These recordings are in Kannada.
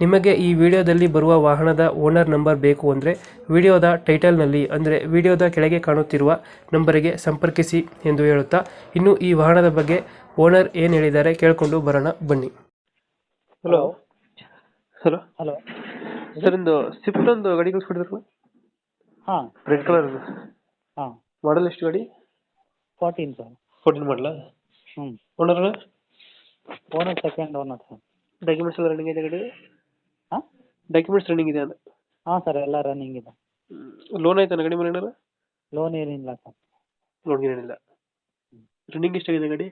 ನಿಮಗೆ ಈ ವಿಡಿಯೋದಲ್ಲಿ ಬರುವ ವಾಹನದ ಓನರ್ ನಂಬರ್ ಬೇಕು ಅಂದರೆ ವಿಡಿಯೋದ ಟೈಟಲ್ನಲ್ಲಿ ಅಂದರೆ ವಿಡಿಯೋದ ಕೆಳಗೆ ಕಾಣುತ್ತಿರುವ ನಂಬರಿಗೆ ಸಂಪರ್ಕಿಸಿ ಎಂದು ಹೇಳುತ್ತಾ ಇನ್ನು ಈ ವಾಹನದ ಬಗ್ಗೆ ಓನರ್ ಏನು ಹೇಳಿದ್ದಾರೆ ಕೇಳಿಕೊಂಡು ಬರೋಣ ಬನ್ನಿ. ಹಲೋ. ಹಲೋ. ಹಲೋ. ಸರ್ ಒಂದು ಸ್ವಿಫ್ಟ್ ಒಂದು ಗಾಡಿ ಕಳಿಸ್ಕೊಡಿದ್ರಲ್ಲ ಹಾಂ. ರೆಡ್ ಕಲರ್ ಹಾಂ. ಮಾಡಲ್ ಎಷ್ಟು ಗಾಡಿ? Fourteen sir. ಫೋರ್ಟೀನ್ ಮಾಡಲ ಹ್ಞೂ owner? Owner second owner sir. Documents ಎಲ್ಲ ರನ್ನಿಂಗ್ ಇದೆ ಗಾಡಿ? ಡಾಕ್ಯುಮೆಂಟ್ಸ್ ರನ್ನಿಂಗ್ ಇದೆ ಅಂತ ಹಾಂ ಸರ್ ಎಲ್ಲ ರನ್ನಿಂಗ್ ಇದೆ. ಲೋನ್ ಆಯ್ತಾನ ಗಡಿ ಮೇಲೆ ಏನಾರ? ಲೋನ್ ಏನಿಲ್ಲ ಸರ್ ಲೋನ್ ಏನಿಲ್ಲ. ರನ್ನಿಂಗ್ ಎಷ್ಟಾಗಿದೆ ಗಾಡಿ?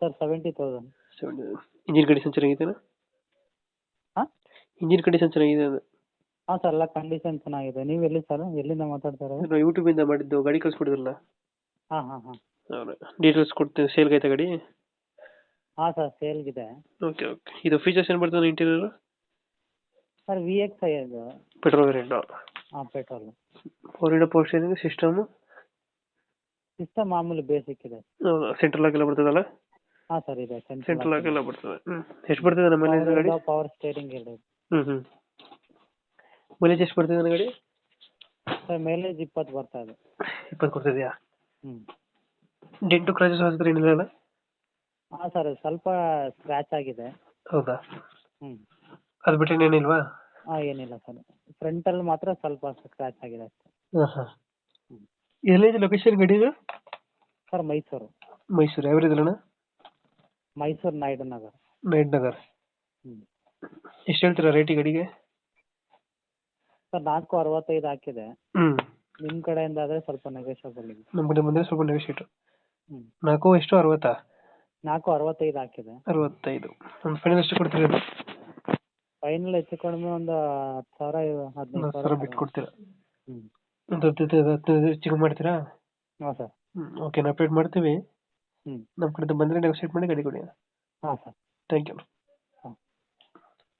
Sir seventy thousand seventy engine condition ಚೆನ್ನಾಗಿದೆ ಹಾಂ? ಇಂಜಿನ್ ಕಂಡೀಷನ್ ಚೆನ್ನಾಗಿದೆ ಅದು ಹಾಂ ಸರ್ ಎಲ್ಲ ಕಂಡೀಷನ್ ಚೆನ್ನಾಗಿದೆ. ನೀವು ಎಲ್ಲಿ ಸರ್ ಎಲ್ಲಿಂದ ಮಾತಾಡ್ತಾರೆ? ಇರೋದು ನಾವು ಯೂಟ್ಯೂಬಿಂದ ಮಾಡಿದ್ದು ಗಾಡಿ ಕಳಿಸ್ಕೊಡಿದ್ರಲ್ಲ? ಹಾಂ ಹಾಂ ಹಾಂ. ಹೌದು. ಡೀಟೇಲ್ಸ್ ಕೊಡ್ತೀನಿ ಸೇಲ್ಗೆ ಆಯ್ತಾ ಗಾಡಿ? ಹಾಂ ಸರ್ ಸೇಲ್ಗಿದೆ ಓಕೆ ಓಕೆ ಇದು ಫೀಚರ್ಸ್ ಏನು ಬರ್ತದೆ interior sir V X I ಅದು. ಪೆಟ್ರೋಲ್ ವೇರಿಯಂಟು ಹಾಂ ಪೆಟ್ರೋಲ್ ಫೋರ್ ಇಂಡೋ ಸಿಸ್ಟಮು ಸಿಸ್ಟಮ್ ಮಾಮೂಲಿ ಬೇಸಿಕ್ ಇದೆ. ಹೌದು ಸೆಂಟ್ರಲ್ ಲಾಕ್ ಎಲ್ಲ ಬರ್ತದಲ್ಲ? ಹಾಂ ಸರ್ ಇದೆ. ಸೆಂಟ್ರಲ್ ಲಾಕ್ ಎಲ್ಲ ಬರ್ತದೆ. ಹ್ಞೂ ಎಷ್ಟು ಬರ್ತದೆ ನಮ್ಮ ಮೈಲೇಜ್ ಗಾಡಿ? ಪವರ್ ಸ್ಟೇರಿಂಗ್ ಇದೆ ಹ್ಞೂ ಹ್ಞೂ ಮೈಲೇಜ್ ಎಷ್ಟು ಬರ್ತದೆ ನನ್ನ ಗಾಡಿ? ಸರ್ ಮೈಲೇಜ್ ಇಪ್ಪತ್ತು ಬರ್ತಾ ಇದೆ. ಇಪ್ಪತ್ತು ಕೊಡ್ತಿದ್ಯಾ? ಹ್ಞೂ ಡೆಂಟು ಕ್ರಾಚಸ್ ಏನಿಲ್ಲ ಅಲ್ಲ? ಹಾಂ ಸರ್ ಸ್ವಲ್ಪ ಸ್ಕ್ರ್ಯಾಚ್ ಆಗಿದೆ. ಹೌದಾ? ಹ್ಞೂ ಅದು ಬಿಟ್ಟರೆ ಏನಿಲ್ವಾ ಹಾಂ ಏನಿಲ್ಲ ಸರ್. ಫ್ರಂಟಲ್ಲಿ ಮಾತ್ರ ಸ್ವಲ್ಪ ಸ್ಕ್ರಾಚ್ ಆಗಿದೆ ಅಷ್ಟೇ. ಹಾಂ ಹಾಂ. ಎಲ್ಲಿದೆ ಲೊಕೇಶನ್ ಗಡಿದು? ಸರ್ ಮೈಸೂರು. ಮೈಸೂರು. ಯಾವ ಇದ್ರಣ್ಣ ಮೈಸೂರು ನಾಯ್ಡು ನಗರ್. ನೈಟ್ ನಗರ್. ಎಷ್ಟು ಹೇಳ್ತೀರಾ ರೇಟಿ ಗಡಿಗೆ? ಸರ್ ನಾಲ್ಕು ಅರವತ್ತೈದು ಹಾಕಿದೆ. ಹ್ಞೂ ನಿಮ್ಮ ಕಡೆಯಿಂದ ಆದರೆ ಸ್ವಲ್ಪ ನೆಗೋಷಿಯಬಲ್ ಇದೆ. ನಮ್ಮ ಕಡೆ ಬಂದರೆ ಸ್ವಲ್ಪ ನೆಗೋಷಿಯೇಟ್ ಹ್ಮ್. ನಾಲ್ಕು ಎಷ್ಟು ಅರವತ್ತಾ? ನಾಲ್ಕು ಅರವತ್ತೈದು ಹಾಕಿದೆ. ಅರವತ್ತೈದು. ಒಂದು ಫೈನಲ್ ಎಷ್ಟು ಕೊಡ್ತೀರಿ? ಫೈನಲ್ ಹೆಚ್ಚು ಕಡಿಮೆ ಒಂದು ಹತ್ತು ಸಾವಿರ ಹದಿನೈದು ಸಾವಿರ ಬಿಟ್ಟು ಕೊಡ್ತೀರಾ ಹ್ಞೂ ಒಂದು ಹತ್ತು ಹತ್ತು ಹೆಚ್ಚಿಗೆ ಮಾಡ್ತೀರಾ? ಹಾಂ ಸರ್. ಓಕೆ ನಾವು ಅಪ್ಡೇಟ್ ಮಾಡ್ತೀವಿ. ಹ್ಞೂ ನಮ್ಮ ಕಡೆಯಿಂದ ಬಂದರೆ ನೆಗೋಷಿಯೇಟ್ ಮಾಡಿ ಗಾಡಿ ಕೊಡಿ. ಹಾಂ ಸರ್. Thank you